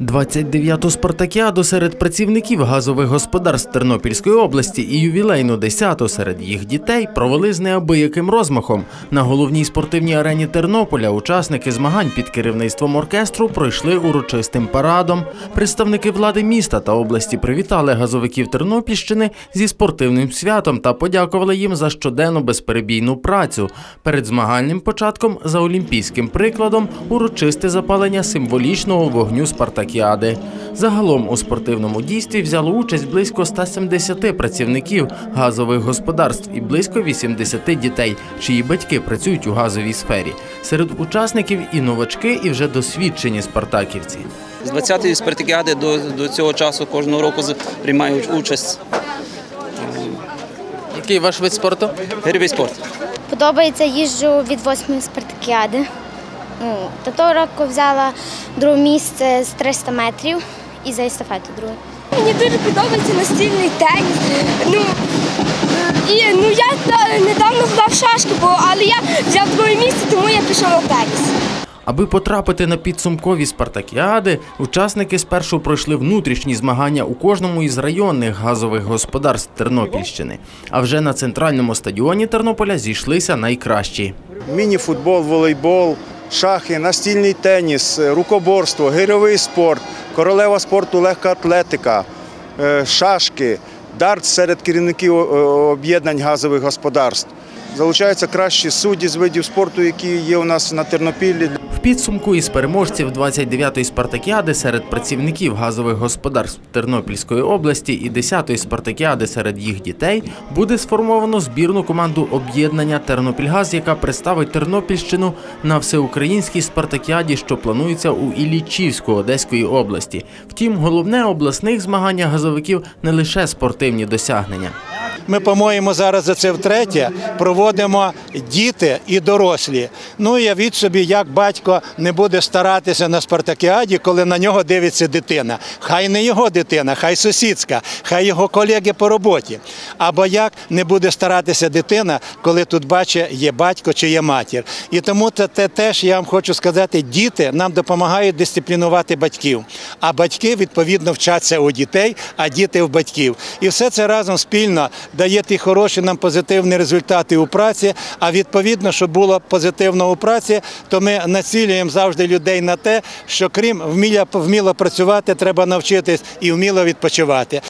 29-ту спартакіаду серед працівників газових господарств Тернопільської області і ювілейну 10-ту серед їх дітей провели з неабияким розмахом. На головній спортивній арені Тернополя учасники змагань під керівництвом оркестру пройшли урочистим парадом. Представники влади міста та області привітали газовиків Тернопільщини зі спортивним святом та подякували їм за щоденну безперебійну працю. Перед змагальним початком за олімпійським прикладом урочисте запалення символічного вогню спартакіади. Загалом у спортивному дійстві взяло участь близько 170 працівників газових господарств і близько 80 дітей, чиї батьки працюють у газовій сфері. Серед учасників і новачки, і вже досвідчені спартаківці. З 20-ї спартакіади до, до цього часу кожного року з- приймають участь Який ваш вид спорту? гирьовий спорт. Подобається їжджу від восьмої спартакіади. Ну, та того року взяла друге місце з 300 метрів і за естафету друге. Мені дуже подобається настільний теніс. Ну, і, ну я недавно грав шашки, бо, але я взяв друге місце, тому я пішов на теніс. Аби потрапити на підсумкові спартакіади, учасники спершу пройшли внутрішні змагання у кожному із районних газових господарств Тернопільщини. А вже на центральному стадіоні Тернополя зійшлися найкращі. міні-футбол, волейбол, шахи, настільний теніс, е, рукоборство, гирьовий спорт, королева спорту легка атлетика, е, шашки, дарт серед керівників е, об'єднань газових господарств. Залучаються кращі судді з видів спорту, які є у нас на Тернопіллі. Підсумку із переможців 29-ї спартакіади серед працівників газових господарств Тернопільської області і 10-ї спартакіади серед їх дітей буде сформовано збірну команду об'єднання Тернопільгаз, яка представить Тернопільщину на всеукраїнській спартакіаді, що планується у Іллічівську Одеської області. Втім, головне обласних змаганнях газовиків не лише спортивні досягнення. Ми, по-моєму, зараз за це втретє проводимо діти і дорослі. Ну, явіть собі, як батько не буде старатися на спартакіаді, коли на нього дивиться дитина. Хай не його дитина, хай сусідська, хай його колеги по роботі. Або як не буде старатися дитина, коли тут бачить, є батько чи є матір. І тому це те теж я вам хочу сказати, діти нам допомагають дисциплінувати батьків. А батьки відповідно вчаться у дітей, а діти в батьків. І все це разом спільно дає ті хороші нам позитивні результати у праці. А відповідно, щоб було позитивно у праці, то ми націлюємо завжди людей на те, що крім вміла вміло працювати, треба навчитись і вміло відпочивати.